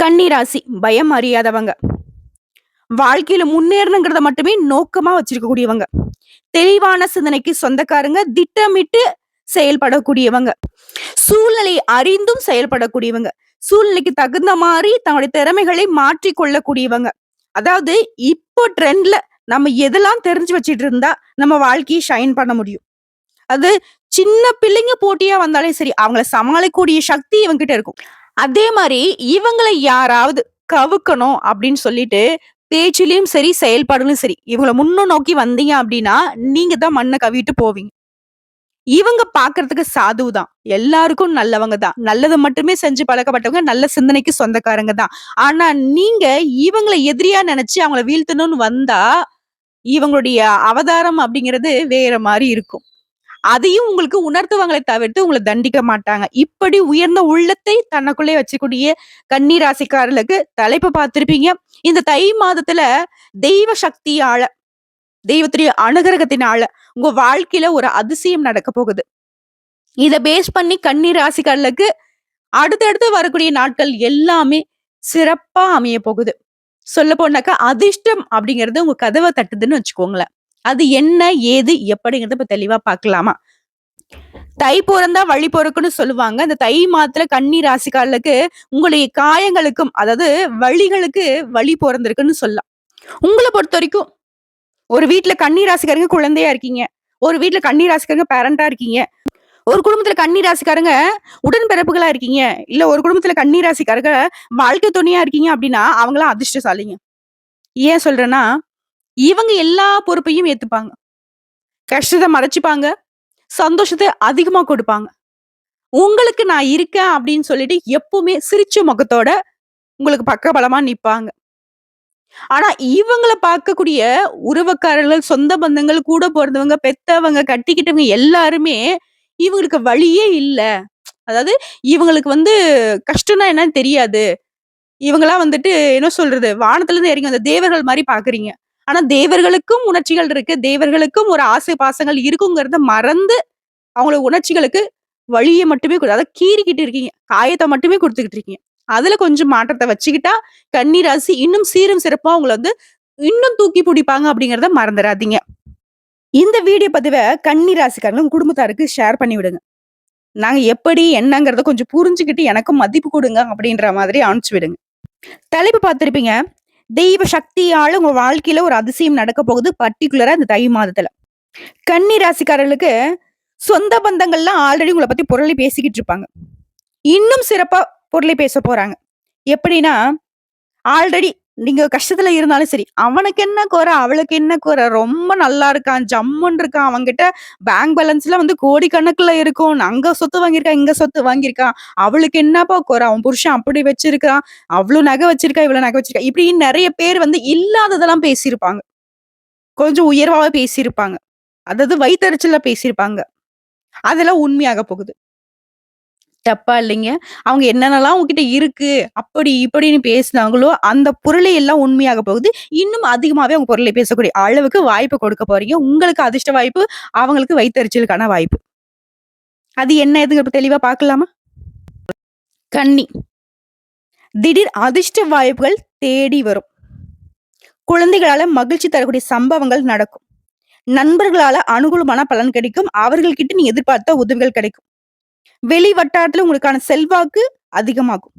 கன்னிராசி பயம் அறியாதவங்க. வாழ்க்கையில முன்னேறணுங்கிறத மட்டுமே நோக்கமா வச்சிருக்கக்கூடியவங்க. தெளிவான சிந்தனைக்கு சொந்தக்காரங்க திட்டமிட்டு செயல்படக்கூடியவங்க. சூழ்நிலை அறிந்தும் செயல்படக்கூடியவங்க. சூழ்நிலைக்கு தகுந்த மாதிரி தங்களுடைய திறமைகளை மாற்றிக்கொள்ளக்கூடியவங்க. அதாவது இப்போ ட்ரெண்ட்ல நம்ம எதெல்லாம் தெரிஞ்சு வச்சிட்டு இருந்தா நம்ம வாழ்க்கையை ஷைன் பண்ண முடியும். அது சின்ன பிள்ளைங்க போட்டியா வந்தாலே சரி அவங்கள சமாளிக்கக்கூடிய சக்தி இவங்கிட்ட இருக்கும். அதே மாதிரி இவங்களை யாராவது கவுக்கணும் அப்படின்னு சொல்லிட்டு பேச்சிலையும் சரி செயல்பாடுகளும் சரி இவங்களை முன்ன நோக்கி வந்தீங்க அப்படின்னா நீங்க தான் மண்ணை கவிட்டு போவீங்க. இவங்க பாக்குறதுக்கு சாதுவு தான் எல்லாருக்கும் நல்லவங்க தான். நல்லது மட்டுமே செஞ்சு பழக்கப்பட்டவங்க நல்ல சிந்தனைக்கு சொந்தக்காரங்க தான். ஆனா நீங்க இவங்களை எதிரியா நினைச்சு அவங்கள வீழ்த்தணும்னு வந்தா இவங்களுடைய அவதாரம் அப்படிங்கிறது வேற மாதிரி இருக்கும். அதையும் உங்களுக்கு உணர்த்துவாங்களே தவிர்த்து உங்களை தண்டிக்க மாட்டாங்க. இப்படி உயர்ந்த உள்ளத்தை தனக்குள்ளே வச்சுக்கூடிய கன்னிராசிக்காரர்களுக்கு தலைப்பு பார்த்திருப்பீங்க. இந்த தை மாதத்துல தெய்வ சக்தியால தெய்வத்துடைய அனுகிரகத்தினால உங்க வாழ்க்கையில ஒரு அதிசயம் நடக்க போகுது. இதை பேஸ் பண்ணி கன்னி ராசிக்காரர்களுக்கு அடுத்தடுத்து வரக்கூடிய நாட்கள் எல்லாமே சிறப்பா அமைய போகுது. சொல்ல போனாக்கா அதிர்ஷ்டம் அப்படிங்கிறது உங்க கதவை தட்டுதுன்னு வச்சுக்கோங்களேன். அது என்ன ஏது எப்படிங்கிறத இப்ப தெளிவா பார்க்கலாமா தை பிறந்தா வழி பொறுக்குன்னு சொல்லுவாங்க. இந்த தை மாத்திர கன்னி ராசிக்காரர்களுக்கு உங்களுடைய காயங்களுக்கும் அதாவது வழிகளுக்கு வழி பிறந்திருக்குன்னு சொல்லலாம். உங்களை பொறுத்த வரைக்கும் ஒரு வீட்டுல கன்னி ராசிக்காரங்க குழந்தையா இருக்கீங்க. ஒரு வீட்டுல கன்னி ராசிக்காரங்க பேரண்டா இருக்கீங்க. ஒரு குடும்பத்துல கன்னி ராசிக்காரங்க உடன்பிறப்புகளா இருக்கீங்க. இல்ல ஒரு குடும்பத்துல கன்னி ராசிக்காரங்க வாழ்க்கை துணையா இருக்கீங்க அப்படின்னா அவங்களாம் அதிர்ஷ்டசாலிங்க. ஏன் சொல்றேன்னா இவங்க எல்லா பொறுப்பையும் ஏத்துப்பாங்க. கஷ்டத்தை மறைச்சிப்பாங்க. சந்தோஷத்தை அதிகமா கொடுப்பாங்க. உங்களுக்கு நான் இருக்கேன் அப்படின்னு சொல்லிட்டு எப்பவுமே சிரிச்ச முகத்தோட உங்களுக்கு பக்கபலமா நிப்பாங்க. ஆனா இவங்கள பார்க்கக்கூடிய உறவக்காரர்கள் சொந்த பந்தங்கள் கூட பிறந்தவங்க பெத்தவங்க கட்டிக்கிட்டவங்க எல்லாருமே இவங்களுக்கு வழியே இல்லை. அதாவது இவங்களுக்கு வந்து கஷ்டம்னா என்னன்னு தெரியாது. இவங்களாம் வந்துட்டு என்ன சொல்றது? வானத்துல இருந்து இறங்கி வந்த தேவர்கள் மாதிரி பாக்குறீங்க ஆனா தேவர்களுக்கும் உணர்ச்சிகள் இருக்கு. தேவர்களுக்கும் ஒரு ஆசை பாசங்கள் இருக்குங்கிறத மறந்து அவங்களோட உணர்ச்சிகளுக்கு வழியை மட்டுமே கொடு அதாவது கீறிக்கிட்டு இருக்கீங்க. காயத்தை மட்டுமே கொடுத்துக்கிட்டு இருக்கீங்க. அதுல கொஞ்சம் மாற்றத்தை வச்சுக்கிட்டா கன்னி ராசி இன்னும் சீரும் சிறப்பா உங்களை வந்து இன்னும் தூக்கி பிடிப்பாங்க அப்படிங்கிறத மறந்துடாதீங்க இந்த வீடியோ பதிவை கன்னி ராசிக்காரங்க குடும்பத்தாருக்கு ஷேர் பண்ணி விடுங்க. நாங்க எப்படி என்னங்கிறத கொஞ்சம் புரிஞ்சுக்கிட்டு எனக்கும் மதிப்பு கொடுங்க அப்படின்ற மாதிரி அனுப்பிச்சு விடுங்க. தலைப்பு பார்த்துருப்பீங்க. தெய்வ சக்தியால உங்க வாழ்க்கையில ஒரு அதிசயம் நடக்க போகுது பர்டிகுலரா இந்த தை மாதத்துல. கன்னி ராசிக்காரர்களுக்கு சொந்த பந்தங்கள்லாம் ஆல்ரெடி உங்களை பத்தி பொருளை பேசிக்கிட்டு இருப்பாங்க. இன்னும் சிறப்பா பொருளை பேச போறாங்க. எப்படின்னா ஆல்ரெடி நீங்க கஷ்டத்துல இருந்தாலும் சரி அவனுக்கு என்ன குறை அவளுக்கு என்ன குறை? ரொம்ப நல்லா இருக்கான் ஜம்முன்னு இருக்கான். அவங்கிட்ட பேங்க் பேலன்ஸ்ல வந்து கோடிக்கணக்குல இருக்கும். அங்க சொத்து வாங்கியிருக்கான் இங்க சொத்து வாங்கியிருக்கான் அவளுக்கு என்னப்பா குறை? அவன் புருஷன் அப்படி வச்சிருக்கான் அவ்வளவு நகை வச்சிருக்கா இவ்வளவு நகை வச்சிருக்கா. இப்படி நிறைய பேர் வந்து இல்லாததெல்லாம் பேசியிருப்பாங்க. கொஞ்சம் உயர்வாக பேசியிருப்பாங்க. அதாவது வயிற்றுச்சல பேசியிருப்பாங்க. அதெல்லாம் உண்மையாக போகுது. தப்பா இல்லைங்க. அவங்க என்னென்னலாம் உங்ககிட்ட இருக்கு அப்படி இப்படின்னு பேசினாங்களோ அந்த பொருளை எல்லாம் உண்மையாக போகுது. இன்னும் அதிகமாவே அவங்க பொருளை பேசக்கூடிய அளவுக்கு வாய்ப்பு கொடுக்க போறீங்க. உங்களுக்கு அதிர்ஷ்ட வாய்ப்பு அவங்களுக்கு வைத்தறிச்சலுக்கான வாய்ப்பு. அது என்ன எதுங்க தெளிவா பார்க்கலாமா? கன்னி. திடீர் அதிர்ஷ்ட வாய்ப்புகள் தேடி வரும். குழந்தைகளால மகிழ்ச்சி தரக்கூடிய சம்பவங்கள் நடக்கும். நண்பர்களால அனுகூலமான பலன் கிடைக்கும். அவர்கள்கிட்ட நீ எதிர்பார்த்த உதவிகள் கிடைக்கும். வெளி வட்டாரத்துல உங்களுக்கான செல்வாக்கு அதிகமாகும்.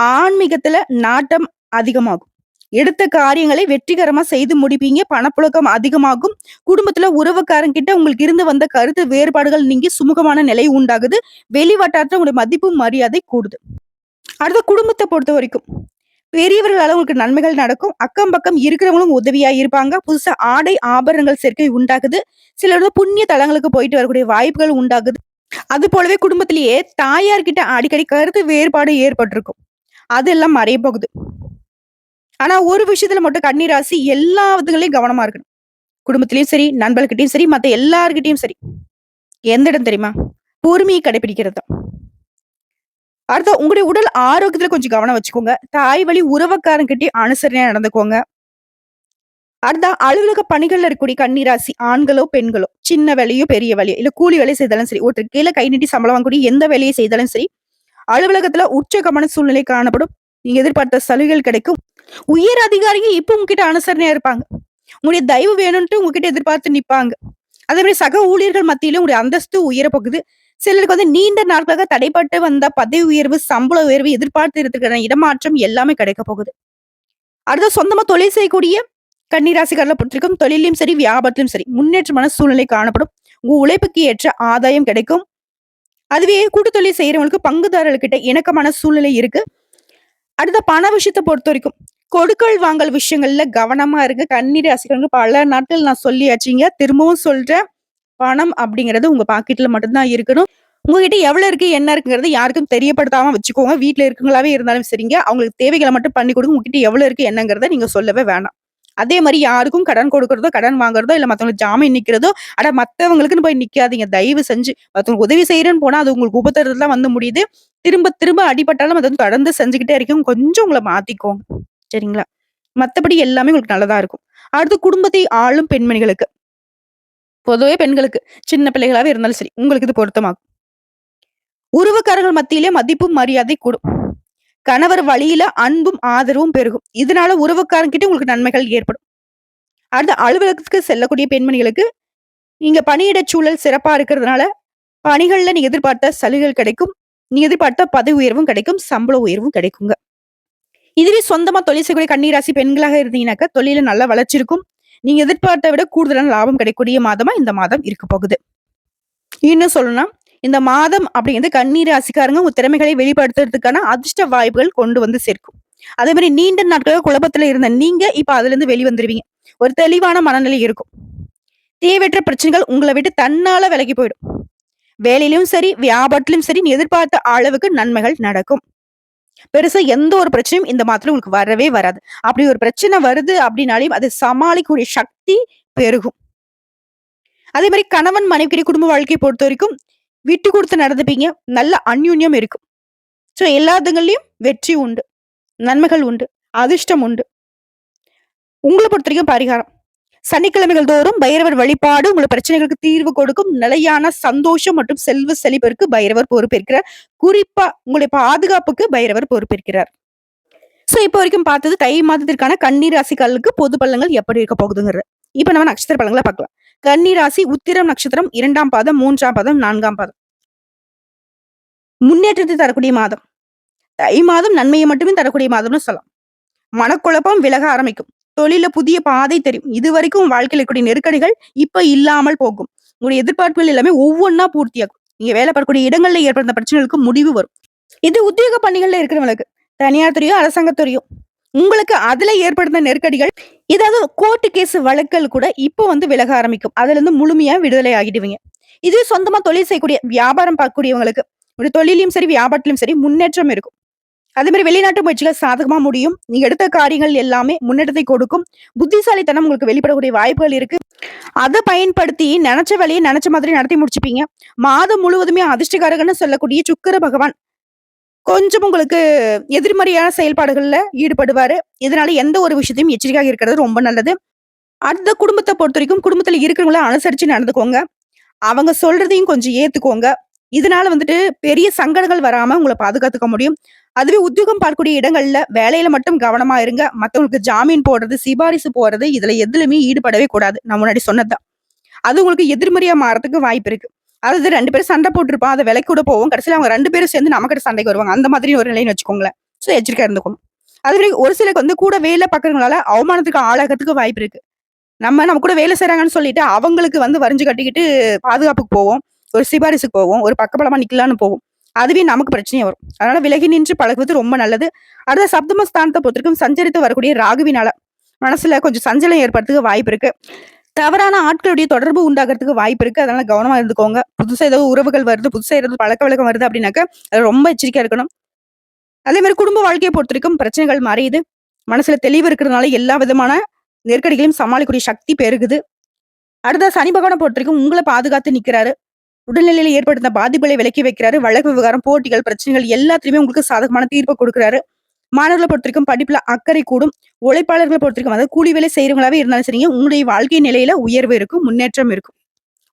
ஆன்மீகத்துல நாட்டம் அதிகமாகும். எடுத்த காரியங்களை வெற்றிகரமா செய்து முடிப்பீங்க. பணப்புழக்கம் அதிகமாகும். குடும்பத்துல உறவுக்காரங்க கிட்ட உங்களுக்கு இருந்து வந்த கருத்து வேறுபாடுகள் நீங்க சுமூகமான நிலை உண்டாகுது. வெளி வட்டாரத்துல உங்களுடைய மதிப்பு மரியாதை கூடுது. அடுத்த குடும்பத்தை பொறுத்த வரைக்கும். பெரியவர்களால உங்களுக்கு நன்மைகள் நடக்கும். அக்கம் பக்கம் இருக்கிறவங்களும் உதவியா இருப்பாங்க. புதுசா ஆடை ஆபரணங்கள் சேர்க்கை உண்டாகுது. சிலர் புண்ணிய தலங்களுக்கு போயிட்டு வரக்கூடிய வாய்ப்புகள் உண்டாகுது. அது போலவே குடும்பத்திலேயே தாயார்கிட்ட அடிக்கடி கருத்து வேறுபாடு ஏற்பட்டிருக்கும். அதெல்லாம் மறைய போகுது. ஆனா ஒரு விஷயத்துல மட்டும் கன்னிராசி எல்லா விதங்களையும் கவனமா இருக்கணும். குடும்பத்திலயும் சரி நண்பர்கிட்டயும் சரி மத்த எல்லார்கிட்டயும் சரி. எந்த இடம் தெரியுமா? பொறுமையை கடைபிடிக்கிறது தான். அடுத்த உங்களுடைய உடல் ஆரோக்கியத்துல கொஞ்சம் கவனம் வச்சுக்கோங்க. தாய் வழி உறவுக்காரங்கிட்டயும் அனுசரணையா நடந்துக்கோங்க. அடுத்த அலுவலக பணிகள்ல இருக்கக்கூடிய கன்னிராசி ஆண்களோ பெண்களோ சின்ன வேலையோ பெரிய வேலையோ இல்ல கூலி வேலை செய்தாலும் சரி ஒருத்தர் கீழே கை நீட்டி சம்பளம் வாங்கக்கூடிய எந்த வேலையை செய்தாலும் சரி அலுவலகத்துல உச்சகமான சூழ்நிலை காணப்படும் நீங்க எதிர்பார்த்த சலுகைகள் கிடைக்கும். உயர் அதிகாரிங்க இப்ப உங்ககிட்ட அனுசரணையா இருப்பாங்க. உங்களுடைய தயவு வேணும்ன்ட்டு உங்ககிட்ட எதிர்பார்த்து நிப்பாங்க. அதே மாதிரி சக ஊழியர்கள் மத்தியில உங்களுடைய அந்தஸ்து உயர போகுது. சிலருக்கு வந்து நீண்ட நாட்களாக தடைப்பட்டு வந்த பதவி உயர்வு, சம்பள உயர்வு எதிர்பார்த்து இருக்கிற இடமாற்றம் எல்லாமே கிடைக்கப் போகுது. அடுத்த சொந்தமா தொழில் செய்யக்கூடிய கன்னி பொறுத்திருக்கும் தொழிலையும் சரி, வியாபாரத்திலும் சரி முன்னேற்றமான சூழ்நிலை காணப்படும். உங்க உழைப்புக்கு ஏற்ற ஆதாயம் கிடைக்கும். அதுவே கூட்டுத் தொழில் செய்றவங்களுக்கு பங்குதாரர்கள்கிட்ட இணக்கமான சூழ்நிலை இருக்கு. அடுத்த பண விஷயத்தை பொறுத்த வரைக்கும் கொடுக்கல் வாங்கல் விஷயங்கள்ல கவனமா இருங்க. கண்ணீர் ராசிக்காரங்க பல நாட்கள் நான் சொல்லியாச்சுங்க. திரும்பவும் சொல்றேன். பணம் அப்படிங்கிறது உங்க பாக்கெட்ல மட்டும்தான் இருக்கணும். உங்ககிட்ட எவ்வளவு இருக்கு, என்ன இருக்குங்கிறது யாருக்கும் தெரியப்படுத்தாம வச்சுக்கோங்க. வீட்டுல இருக்குங்களாவே இருந்தாலும் சரிங்க. அவங்களுக்கு தேவைகளை மட்டும் பண்ணி கொடுங்க. உங்ககிட்ட எவ்வளவு இருக்கு என்னங்கிறத நீங்க சொல்லவே வேணாம். அதே மாதிரி யாருக்கும் கடன் கொடுக்கறதோ கடன் வாங்குறதோ, இல்ல மத்தவங்களுக்கு ஜாமீன் நிக்கிறதோ, அட மத்தவங்களுக்குன்னு போய் நிக்காதீங்க. தயவு செஞ்சு. மத்தவங்களுக்கு உதவி செய்கிறேன்னு போனா அது உங்களுக்கு உபத்திரத்துல வந்து முடியுது. திரும்ப திரும்ப அடிபட்டாலும் அது வந்து தொடர்ந்து செஞ்சுக்கிட்டே இருக்கும் கொஞ்சம் உங்களை மாத்திக்கோங்க. சரிங்களா? மத்தபடி எல்லாமே உங்களுக்கு நல்லதா இருக்கும். அடுத்து குடும்பத்தை ஆளும் பெண்மணிகளுக்கு. பொதுவே பெண்களுக்கு. சின்ன பிள்ளைகளாவே இருந்தாலும் சரி. உங்களுக்கு இது பொருத்தமாகும். உறவுக்காரர்கள் மத்தியிலே மதிப்பும், மரியாதை கூடும். கணவர் வழியில அன்பும், ஆதரவும் பெருகும். இதனால உறவுக்காரங்கிட்ட உங்களுக்கு நன்மைகள் ஏற்படும். அடுத்து அலுவலகத்துக்கு செல்லக்கூடிய பெண்மணிகளுக்கு, நீங்க பணியிடச் சூழல் சிறப்பா இருக்கிறதுனால, பணிகள்ல நீங்க எதிர்பார்த்த சலுகைகள் கிடைக்கும். நீங்க எதிர்பார்த்த பதவி உயர்வும் கிடைக்கும். சம்பள உயர்வும் கிடைக்குங்க. இதுவே சொந்தமா தொழில் செய்யக்கூடிய கண்ணீராசி பெண்களாக இருந்தீங்கன்னாக்கா, தொழில நல்ல வளர்ச்சி இருக்கும். நீங்க எதிர்பார்த்த விட கூடுதலான லாபம் கிடைக்கக்கூடிய மாதமா இந்த மாதம் இருக்க போகுது. இன்னும் சொல்லணும்னா, இந்த மாதம் அப்படிங்கிறது கண்ணீர் ராசிக்காரங்க உங்க திறமைகளை வெளிப்படுத்துறதுக்கான அதிர்ஷ்ட வாய்ப்புகள் கொண்டு வந்து சேர்க்கும். அதே மாதிரி நீண்ட நாட்களாக குழப்பத்துல இருந்த நீங்க இப்ப அதுல இருந்து வெளிவந்துருவீங்க. ஒரு தெளிவான மனநிலை இருக்கும். தேவையற்ற பிரச்சனைகள் உங்களை விட்டு தன்னால விலகி போயிடும். வேலையிலும் சரி, வியாபாரத்திலும் சரி, நீ எதிர்பார்த்த அளவுக்கு நன்மைகள் நடக்கும். பெருசா எந்த ஒரு பிரச்சனையும் இந்த மாதத்துல உங்களுக்கு வரவே வராது. அப்படி ஒரு பிரச்சனை வருது அப்படின்னாலே அதை சமாளிக்கக்கூடிய சக்தி பெருகும். அதே மாதிரி கணவன் மனைவி குடும்ப வாழ்க்கையை பொறுத்த வரைக்கும் விட்டு கொடுத்து நடந்துப்பீங்க. நல்ல அந்யோன்யம் இருக்கும். ஸோ எல்லாத்துங்கள்லயும் வெற்றி உண்டு. நன்மைகள் உண்டு. அதிர்ஷ்டம் உண்டு. உங்களை பொறுத்த வரைக்கும் பரிகாரம். சனிக்கிழமைகள் தோறும் பைரவர் வழிபாடு உங்கள பிரச்சனைகளுக்கு தீர்வு கொடுக்கும். நிலையான சந்தோஷம் மற்றும் செல்வ செழிப்பிற்கு பைரவர் பொறுப்பேற்கிறார். குறிப்பா உங்களுடைய பாதுகாப்புக்கு பைரவர் பொறுப்பேற்கிறார். சோ இப்போ வரைக்கும் பார்த்தது தை மாதத்திற்கான கண்ணீர் ராசிக்காலுக்கு பொது பள்ளங்கள் எப்படி இருக்க போகுதுங்கிறது. இப்போ நம்ம நட்சத்திர பழங்களை பார்க்கலாம். கன்னிராசி உத்திரம் நட்சத்திரம் இரண்டாம் பாதம், மூன்றாம் பாதம், நான்காம் பாதம். முன்னேற்றத்தை தரக்கூடிய மாதம். தை மாதம் நன்மையை மட்டுமே தரக்கூடிய மாதம்னு சொல்லலாம். மனக்குழப்பம் விலக ஆரம்பிக்கும். தொழில புதிய பாதை தெரியும். இதுவரைக்கும் வாழ்க்கையில் இருக்கக்கூடிய நெருக்கடிகள் இப்ப இல்லாமல் போகும். உங்களுடைய எதிர்பார்ப்புகள் எல்லாமே ஒவ்வொன்னா பூர்த்தியாகும். நீங்க வேலை பார்க்கக்கூடிய இடங்கள்ல ஏற்படுத்த பிரச்சனைகளுக்கு முடிவு வரும். இது உத்தியோக பணிகள்ல இருக்கிறவங்களுக்கு. தனியார் துறையோ, அரசாங்கத் துறையோ. உங்களுக்கு அதுல ஏற்படுத்த நெருக்கடிகள், ஏதாவது கோர்ட்டு கேஸ் வழக்குகள் கூட இப்போ வந்து விலக ஆரம்பிக்கும். அதுல இருந்து முழுமையா விடுதலை ஆகிடுவீங்க. இதுவே சொந்தமா தொழில் செய்யக்கூடிய வியாபாரம் பார்க்கக்கூடியவங்களுக்கு, ஒரு தொழிலையும் சரி, வியாபாரத்திலும் சரி முன்னேற்றம் இருக்கும். அதே மாதிரி வெளிநாட்டு முயற்சிகள் சாதகமா முடியும். நீங்க எடுத்த காரியங்கள் எல்லாமே முன்னேற்றத்தை கொடுக்கும். புத்திசாலித்தனம் உங்களுக்கு வெளிப்படக்கூடிய வாய்ப்புகள் இருக்கு. அதை பயன்படுத்தி நினைச்ச வேலையை நினைச்ச மாதிரி நடத்தி முடிச்சுப்பீங்க. மாதம் முழுவதுமே அதிர்ஷ்டகாரகன்னு சொல்லக்கூடிய சுக்கர பகவான் கொஞ்சம் உங்களுக்கு எதிர்மறையான செயல்பாடுகள்ல ஈடுபடுவாரு. இதனால எந்த ஒரு விஷயத்தையும் எச்சரிக்கையாக இருக்கிறது ரொம்ப நல்லது. அடுத்த குடும்பத்தை பொறுத்த வரைக்கும் குடும்பத்துல இருக்கிறவங்கள அனுசரிச்சு நடந்துக்கோங்க. அவங்க சொல்றதையும் கொஞ்சம் ஏத்துக்கோங்க. இதனால வந்துட்டு பெரிய சங்கடங்கள் வராம உங்களை பாதுகாத்துக்க முடியும். அதுவே உத்தியோகம் பார்க்கக்கூடிய இடங்கள்ல வேலையில மட்டும் கவனமா இருங்க. மத்தவங்களுக்கு ஜாமீன் போடுறது, சிபாரிசு போடுறது இதுல எதுலையுமே ஈடுபடவே கூடாது. நான் முன்னாடி சொன்னது தான். அது உங்களுக்கு எதிர்மறையா மாறதுக்கு வாய்ப்பு இருக்கு. அதாவது ரெண்டு பேரும் சண்டை போட்டிருப்போம் அதை விலைக்கு கூட போவோம். கடைசியில அவங்க ரெண்டு பேரும் சேர்ந்து நம்மகிட்ட சண்டைக்கு வருவாங்க. அந்த மாதிரி ஒரு நிலைன்னு வச்சுக்கோங்களேன். ஸோ எச்சரிக்கை இருந்துக்கணும். வரைக்கும் ஒரு சிலருக்கு வந்து கூட வேலை பார்க்குறவங்களால அவமானத்துக்கு ஆளாகிறதுக்கு வாய்ப்பு இருக்கு. நம்ம நம்ம கூட வேலை செய்கிறாங்கன்னு சொல்லிட்டு அவங்களுக்கு வந்து வரிஞ்சு கட்டிக்கிட்டு பாதுகாப்புக்கு போவோம். ஒரு சிபாரிசுக்கு போவோம். ஒரு பக்கபலமாக நிக்கலான்னு போவோம். அதுவே நமக்கு பிரச்சனையும் வரும். அதனால விலகி நின்று பழகுவது ரொம்ப நல்லது. அடுத்த சப்தம ஸ்தானத்தை பொறுத்தவரைக்கும் சஞ்சரித்து வரக்கூடிய ராகுவினால மனசுல கொஞ்சம் சஞ்சலம் ஏற்படுறதுக்கு வாய்ப்பு இருக்கு. தவறான ஆட்களுடைய தொடர்பு உண்டாகிறதுக்கு வாய்ப்பு இருக்கு. அதனால கவனமா இருந்துக்கோங்க. புதுசா ஏதோ உறவுகள் வருது, புதுசா ஏதாவது பழக்கவழக்கம் வருது அப்படின்னாக்க, அது ரொம்ப எச்சரிக்கையா இருக்கணும். அதே மாதிரி குடும்ப வாழ்க்கையை பொறுத்த வரைக்கும் பிரச்சனைகள் மறையுது. மனசுல தெளிவு இருக்கிறதுனால எல்லா விதமான நெருக்கடிகளையும் சமாளிக்கக்கூடிய சக்தி பெருகுது. அடுத்த சனி பகவான பொறுத்தவரைக்கும் உங்களை பாதுகாத்து நிக்கிறாரு. உடல்நிலையில ஏற்படுத்த பாதிப்புகளை விலக்கி வைக்கிறாரு. வழக்கு விவகாரம், போட்டிகள், பிரச்சனைகள் எல்லாத்துலயுமே உங்களுக்கு சாதகமான தீர்ப்பை கொடுக்குறாரு மாணவர்களை பொறுத்த வரைக்கும் படிப்புல அக்கறை கூடும். உழைப்பாளர்களை பொறுத்தவரைக்கும் அதாவது கூலி வேலை செய்யறவங்களாவே இருந்தாலும் சரிங்க, உங்களுடைய வாழ்க்கை நிலையில உயர்வு இருக்கும், முன்னேற்றம் இருக்கும்.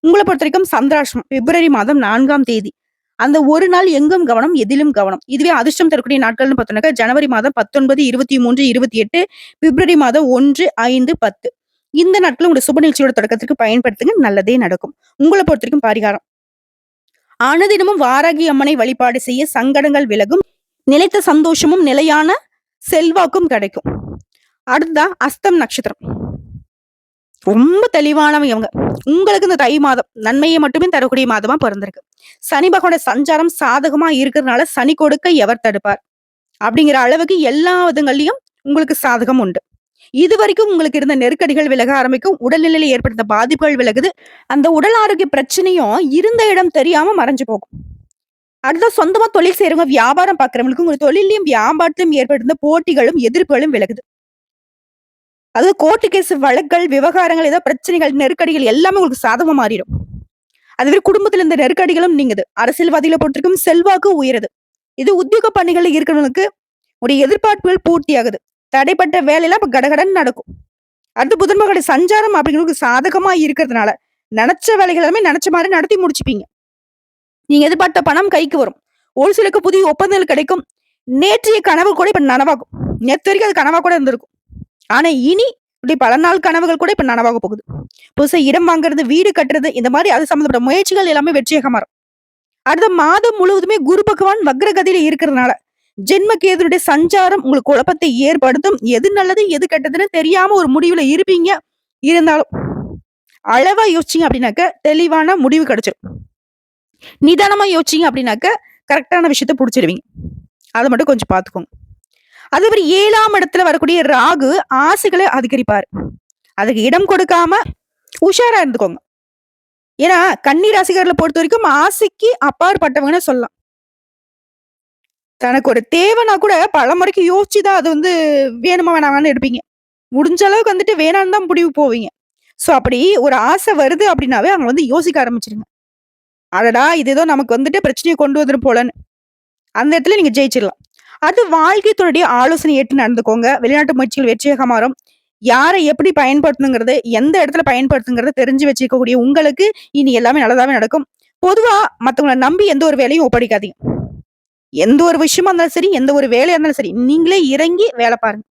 உங்களை பொறுத்த வரைக்கும் சந்திராஷ்டம் பிப்ரவரி மாதம் நான்காம் தேதி. அந்த ஒரு நாள் எங்கும் கவனம், எதிலும் கவனம். இதுவே அதிர்ஷ்டம் தரக்கூடிய நாட்கள்னு பார்த்தோம்னாக்கா, ஜனவரி மாதம் 19, 23, 28, பிப்ரவரி மாதம் 1, 5, 10. இந்த நாட்கள் உங்களுடைய சுப நிகழ்ச்சியோட தொடக்கத்திற்கு பயன்படுத்துங்க. நல்லதே நடக்கும். உங்களை பொறுத்தவரைக்கும் பரிகாரம். அனுதினமும் வாராகி அம்மனை வழிபாடு செய்ய சங்கடங்கள் விலகும். நிலைத்த சந்தோஷமும், நிலையான செல்வாக்கும் கிடைக்கும். அடுத்ததா அஸ்தம் நட்சத்திரம். ரொம்ப தெளிவானவங்க இவங்க. உங்களுக்கு இந்த தை மாதம் நன்மையை மட்டுமே தரக்கூடிய மாதமா பிறந்திருக்கு. சனி பகவான சஞ்சாரம் சாதகமா இருக்கிறதுனால சனி கொடுக்க எவர் தடுப்பார்? அப்படிங்கிற அளவுக்கு எல்லா விதங்கள்லயும் உங்களுக்கு சாதகம் உண்டு. இது வரைக்கும் உங்களுக்கு இருந்த நெருக்கடிகள் விலக ஆரம்பிக்கும். உடல்நிலையில ஏற்படுத்த பாதிப்புகள் விலகுது. அந்த உடல் ஆரோக்கிய பிரச்சனையும் இருந்த இடம் தெரியாம மறைஞ்சு போகும். அடுத்த சொந்தமா தொழில் செய்றவங்க, வியாபாரம் பார்க்கறவங்களுக்கு உங்க தொழிலையும் வியாபாரத்திலும் ஏற்பட்டிருந்த போட்டிகளும், எதிர்ப்புகளும் விலகுது. அதாவது கோர்ட்டு கேஸ் வழக்குகள், விவகாரங்கள், ஏதோ பிரச்சனைகள், நெருக்கடிகள் எல்லாமே உங்களுக்கு சாதகமா மாறிடும். அதுவே குடும்பத்துல இந்த நெருக்கடிகளும் நீங்குது. அரசியல்வாதிகள போட்டிருக்கும் செல்வாக்கு உயருது. இது உத்தியோக பணிகள்ல இருக்கிறவங்களுக்கு உடைய எதிர்பார்ப்புகள் பூர்த்தியாகுது. தடைப்பட்ட வேலையெல்லாம் இப்ப கடகடன்னு நடக்கும். அடுத்து புதன் சஞ்சாரம் அப்படிங்கிறது சாதகமா இருக்கிறதுனால, நினைச்ச வேலைகள் எல்லாமே நினைச்ச மாதிரி நடத்தி முடிச்சுப்பீங்க. நீங்க எதிர்பார்த்த பணம் கைக்கு வரும். ஒரு சிலருக்கு புதிய ஒப்பந்தங்கள் கிடைக்கும். நேற்றைய கனவு கூட இப்ப நனவாகும். நேற்று வரைக்கும் அது கனவா கூட இருந்திருக்கும். ஆனா இனி இப்படி பல நாள் கனவுகள் கூட இப்ப நனவாக போகுது. புதுசா இடம் வாங்குறது, வீடு கட்டுறது இந்த மாதிரி அது சம்பந்தப்பட்ட முயற்சிகள் எல்லாமே வெற்றியாக மாறும். அடுத்த மாதம் முழுவதுமே குரு பகவான் வக்ரகதியில இருக்கிறதுனால, ஜென்ம கேதுனுடைய சஞ்சாரம் உங்களுக்கு குழப்பத்தை ஏற்படுத்தும். எது நல்லது, எது கெட்டதுன்னு தெரியாம ஒரு முடிவுல இருப்பீங்க. இருந்தாலும் அளவா யோசிச்சீங்க அப்படின்னாக்க, தெளிவான முடிவு கிடைச்சிடும் நிதானமா யோசிச்சீங்க அப்படின்னாக்க, கரெக்டான விஷயத்த பிடிச்சிருவீங்க அதை மட்டும் கொஞ்சம் பார்த்துக்கோங்க. அதே மாரி 7ஆம் இடத்துல வரக்கூடிய ராகு ஆசைகளை அதிகரிப்பார் அதுக்கு இடம் கொடுக்காம உஷாரா இருந்துக்கோங்க. ஏன்னா, கன்னி பொறுத்த வரைக்கும் ஆசைக்கு அப்பாற்பட்டவங்கன்னு சொல்லலாம். தனக்கு ஒரு தேவைனா கூட பலமுறைக்கு யோசிச்சு தான் அது வந்து வேணுமா வேணாமான்னு எடுப்பீங்க. முடிஞ்ச அளவுக்கு வந்துட்டு வேணான்னு தான் முடிவு போவீங்க. ஸோ அப்படி ஒரு ஆசை வருது அப்படின்னாவே அவங்க வந்து யோசிக்க ஆரம்பிச்சிருங்க அடடா! இது ஏதோ நமக்கு வந்துட்டு பிரச்சனையை கொண்டு வந்துடும் போலன்னு. அந்த இடத்துல நீங்க ஜெயிச்சிடலாம். அது வாழ்க்கை ஆலோசனை ஏற்று நடந்துக்கோங்க. வெளிநாட்டு முயற்சிகள் வெற்றியாக மாறும். யாரை எப்படி பயன்படுத்தணுங்கிறது, எந்த இடத்துல பயன்படுத்துங்கிறத தெரிஞ்சு வச்சுக்கக்கூடிய உங்களுக்கு, இனி எல்லாமே நல்லதாவே நடக்கும். பொதுவா மத்தவங்கள நம்பி எந்த ஒரு வேலையும் ஒப்படைக்காதீங்க. எந்த ஒரு விஷயமா இருந்தாலும் சரி, எந்த ஒரு வேலையா இருந்தாலும் சரி, நீங்களே இறங்கி வேலை பாருங்க.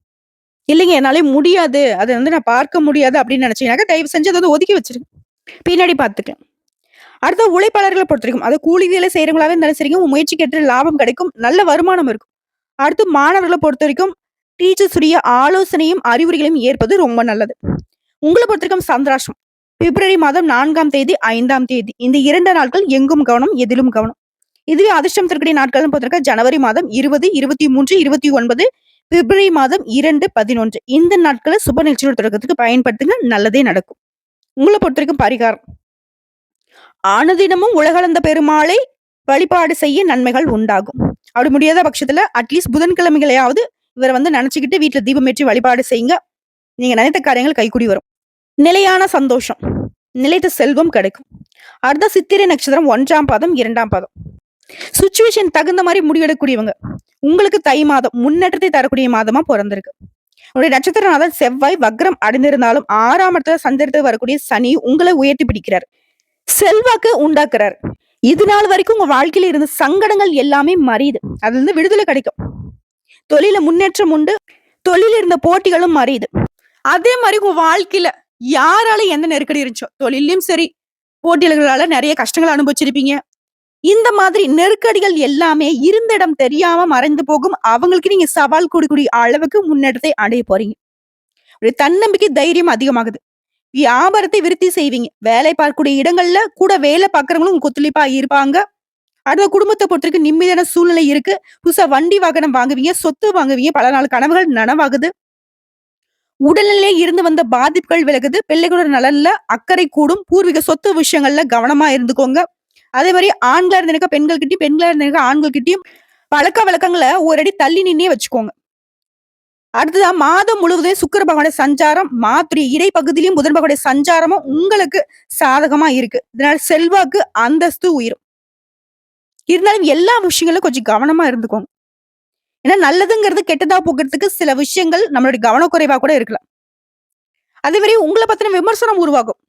இல்லைங்க என்னாலே முடியாது. அதை வந்து நான் பார்க்க முடியாது அப்படின்னு நினைச்சீங்கன்னாக்க, தயவு செஞ்சு அதை வந்து ஒதுக்கி வச்சிருங்க பின்னாடி பார்த்துக்கலாம். அடுத்து உழைப்பாளர்களை பொறுத்தவரைக்கும், அது கூலி வேலை செய்யறவங்களாவே இருந்தாலும் சரிங்க, உங்க முயற்சிக்கு ஏற்ற லாபம் கிடைக்கும். நல்ல வருமானம் இருக்கும். அடுத்து மாணவர்களை பொறுத்த வரைக்கும் டீச்சர்ஸுடைய ஆலோசனையும், அறிவுரைகளையும் ஏற்பது ரொம்ப நல்லது. உங்களை பொறுத்த வரைக்கும் சந்திராஷ்டம். பிப்ரவரி மாதம் நான்காம் தேதி, ஐந்தாம் தேதி. இந்த இரண்டு நாட்கள் எங்கும் கவனம், எதிலும் கவனம். இதுவே அதிர்ஷ்டம் தரக்கூடிய நாட்கள் பொறுத்திருக்க ஜனவரி மாதம் 20, 23, 29, பிப்ரவரி மாதம் 2, 11. இந்த நாட்கள சுப நிகழ்ச்சியோட தொடக்கத்துக்கு பயன்படுத்துங்க. நல்லதே நடக்கும். உங்களை பொறுத்தவரைக்கும் பரிகாரம். அனுதினமும் உலகளந்த பெருமாளை வழிபாடு செய்ய நன்மைகள் உண்டாகும். அப்படி முடியாத பட்சத்துல அட்லீஸ்ட் புதன்கிழமைகளையாவது இவரை வந்து நினைச்சுக்கிட்டு வீட்டுல தீபம் ஏற்றி வழிபாடு செய்யுங்க. நீங்க நினைத்த காரியங்கள் கைகூடி வரும். நிலையான சந்தோஷம். நிலைத்த செல்வம் கிடைக்கும். அடுத்த சித்திரை நட்சத்திரம் ஒன்றாம் பாதம், இரண்டாம் பாதம். சுச்சுவேஷன் தகுந்த மாதிரி முடிவெடுக்கக்கூடியவங்க. உங்களுக்கு தை மாதம் முன்னேற்றத்தை தரக்கூடிய மாதமா பிறந்திருக்கு உங்களுடைய நட்சத்திரநாதன் செவ்வாய் வக்ரம் அடைந்திருந்தாலும் ஆறாம் இடத்துல சஞ்சரித்து வரக்கூடிய சனி உங்களை உயர்த்தி பிடிக்கிறார். செல்வாக்கு உண்டாக்குறார். இது நாள் வரைக்கும் உங்க வாழ்க்கையில இருந்த சங்கடங்கள் எல்லாமே மறையுது. அதுலருந்து விடுதலை கிடைக்கும். தொழில முன்னேற்றம் உண்டு. தொழில இருந்த போட்டிகளும் மறையுது. அதே மாதிரி உங்க வாழ்க்கையில யாரால எந்த நெருக்கடி இருந்துச்சோ, தொழிலையும் சரி, போட்டியாளர்களால நிறைய கஷ்டங்கள் அனுபவிச்சிருப்பீங்க. இந்த மாதிரி நெருக்கடிகள் எல்லாமே இருந்த இடம் தெரியாம மறைந்து போகும். அவங்களுக்கு நீங்க சவால் கொடுக்கக்கூடிய அளவுக்கு முன்னேற்றத்தை அடைய போறீங்க. ஒரு தன்னம்பிக்கை, தைரியம் அதிகமாகுது. வியாபாரத்தை விருத்தி செய்வீங்க. வேலை பார்க்கக்கூடிய இடங்கள்ல கூட வேலை பார்க்குறவங்களும் கொத்துளிப்பா இருப்பாங்க. அடுத்த குடும்பத்தை பொறுத்தருக்கு நிம்மதியான சூழ்நிலை இருக்கு. புதுசா வண்டி வாகனம் வாங்குவீங்க, சொத்து வாங்குவீங்க. பல நாள் கனவுகள் நனவாகுது. உடல்நிலையில இருந்து வந்த பாதிப்புகள் விலகுது. பிள்ளைகளோட நலன்ல அக்கறை கூடும். பூர்வீக சொத்து விஷயங்கள்ல கவனமா இருந்துக்கோங்க. அதே மாதிரி ஆண்களா இருந்தீங்கனாக்கா பெண்கள்கிட்டயும், பெண்களா இருந்தீங்கனாக்கா ஆண்கள்கிட்டயும் பழக்கவழக்கங்கள ஒரு அடி தள்ளி நின்னே வச்சுக்கோங்க. அடுத்ததான் மாதம் முழுவதும் சுக்கிர பகவானுடைய சஞ்சாரம், மாத்திரை இடை பகுதியிலும் புதன் பகவானுடைய சஞ்சாரமும் உங்களுக்கு சாதகமா இருக்கு. இதனால செல்வாக்கு, அந்தஸ்து உயிரும் இருந்தாலும் எல்லா விஷயங்களும் கொஞ்சம் கவனமா இருந்துக்கோங்க. ஏன்னா நல்லதுங்கிறது கெட்டதா போக்குறதுக்கு சில விஷயங்கள் நம்மளுடைய கவனக்குறைவா கூட இருக்கலாம். அதே மாரி உங்களை பத்தின விமர்சனம் உருவாகும்.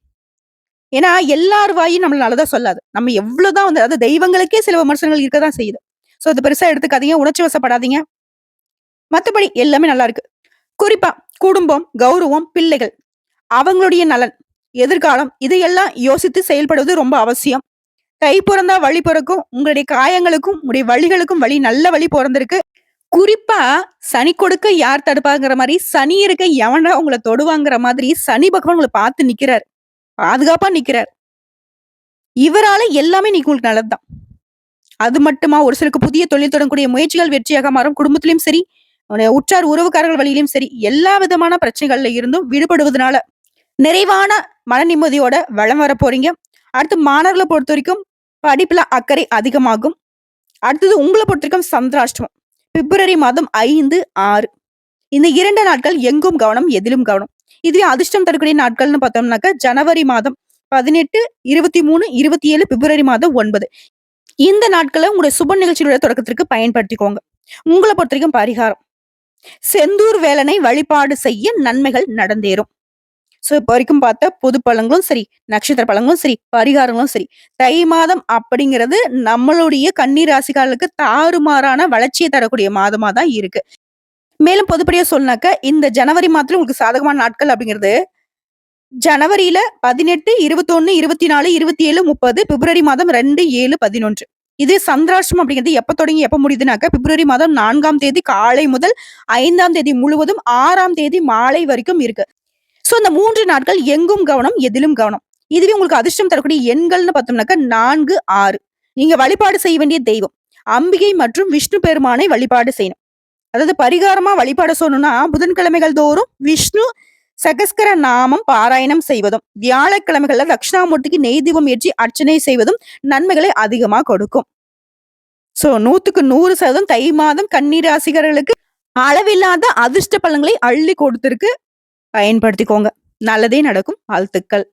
ஏன்னா எல்லார் வாயும் நம்மள நல்லதா சொல்லாது. நம்ம எவ்வளவுதான் வந்து அதாவது தெய்வங்களுக்கே சில விமர்சனங்கள் இருக்க தான் செய்யுது. ஸோ அது பெருசா எடுத்துக்காதீங்க. உணர்ச்சி வசப்படாதீங்க. மத்தபடி எல்லாமே நல்லா இருக்கு. குறிப்பா குடும்பம், கௌரவம், பிள்ளைகள், அவங்களுடைய நலன், எதிர்காலம் இதையெல்லாம் யோசித்து செயல்படுவது ரொம்ப அவசியம். கை பிறந்தா வழி பிறக்கும் உங்களுடைய காயங்களுக்கும், உங்களுடைய வழிகளுக்கும் வழி நல்ல வழி பிறந்திருக்கு குறிப்பா சனி கொடுக்க யார் தடுப்பாங்கிற மாதிரி சனி இருக்க எவனா உங்களை தொடுவாங்கிற மாதிரி சனி பகவான் உங்களை பார்த்து நிக்கிறாரு. பாதுகாப்பா நிக்கிறாரு. இவரால எல்லாமே நீ உங்களுக்கு நல்லதுதான். அது மட்டுமா ஒரு சிலருக்கு புதிய தொழில் தொடங்கக்கூடிய முயற்சிகள் வெற்றியாக மாறும். குடும்பத்திலயும் சரி, உற்றார் உறவுக்காரர்கள் வழியிலும் சரி, எல்லா விதமான பிரச்சனைகள்ல இருந்தும் விடுபடுவதனால, நிறைவான மன நிம்மதியோட வலம் வர போறீங்க. அடுத்து மாணவர்களை பொறுத்த வரைக்கும் படிப்புல அக்கறை அதிகமாகும். அடுத்தது உங்களை பொறுத்த வரைக்கும் சந்திராஷ்டமம். பிப்ரவரி மாதம் 5, 6 இந்த இரண்டு நாட்கள் எங்கும் கவனம், எதிலும் கவனம். இதுவே அதிர்ஷ்டம் தரக்கூடிய நாட்கள்னு பார்த்தோம்னாக்க, ஜனவரி மாதம் 18, 23, 27, பிப்ரவரி மாதம் ஒன்பது இந்த நாட்களை உங்களுடைய சுப நிகழ்ச்சியோட தொடக்கத்திற்கு பயன்படுத்திக்கோங்க. உங்கள பொறுத்தவரைக்கும் பரிகாரம். செந்தூர் வேலனை வழிபாடு செய்ய நன்மைகள் நடந்தேறும். சோ இப்போ வரைக்கும் பார்த்த பொது பழங்களும் சரி, நட்சத்திர பழங்களும் சரி, பரிகாரங்களும் சரி, தை மாதம் அப்படிங்கிறது நம்மளுடைய கன்னி ராசிக்காரர்களுக்கு தாறுமாறான வளர்ச்சியை தரக்கூடிய மாதமாக தான் இருக்கு. மேலும் பொதுப்படியாக சொல்லனாக்க, இந்த ஜனவரி மாதத்துல உங்களுக்கு சாதகமான நாட்கள் அப்படிங்கிறது, ஜனவரியில 18, 21, 24, 27, 30, பிப்ரவரி மாதம் 2, 7, 11 இது சந்திராஷ்டமம் அப்படிங்கிறது எப்ப தொடங்கி எப்ப முடியுதுனாக்க, பிப்ரவரி மாதம் நான்காம் தேதி காலை முதல் ஐந்தாம் தேதி முழுவதும் ஆறாம் தேதி மாலை வரைக்கும் இருக்கு. சோ இந்த மூன்று நாட்கள் எங்கும் கவனம், எதிலும் கவனம். இதுவே உங்களுக்கு அதிர்ஷ்டம் தரக்கூடிய எண்கள்னு பார்த்தோம்னாக்க 4, 6 நீங்க வழிபாடு செய்ய வேண்டிய தெய்வம் அம்பிகை மற்றும் விஷ்ணு பெருமானை வழிபாடு செய்யணும். அதாவது பரிகாரமா வழிபாடு சொல்லணும்னா, புதன்கிழமைகள் தோறும் விஷ்ணு சகஸ்கர நாமம் பாராயணம் செய்வதும், வியாழக்கிழமைகள்ல தட்சிணாமூர்த்திக்கு நெய் தீபம் ஏற்றி அர்ச்சனை செய்வதும் நன்மைகளை அதிகமா கொடுக்கும். சோ 100க்கு 100% தை மாதம் கண்ணீர் ராசிகர்களுக்கு அளவில்லாத அதிர்ஷ்ட பலன்களை அள்ளி கொடுத்திருக்கு. பயன்படுத்திக்கோங்க. நல்லதே நடக்கும். வாழ்த்துக்கள்.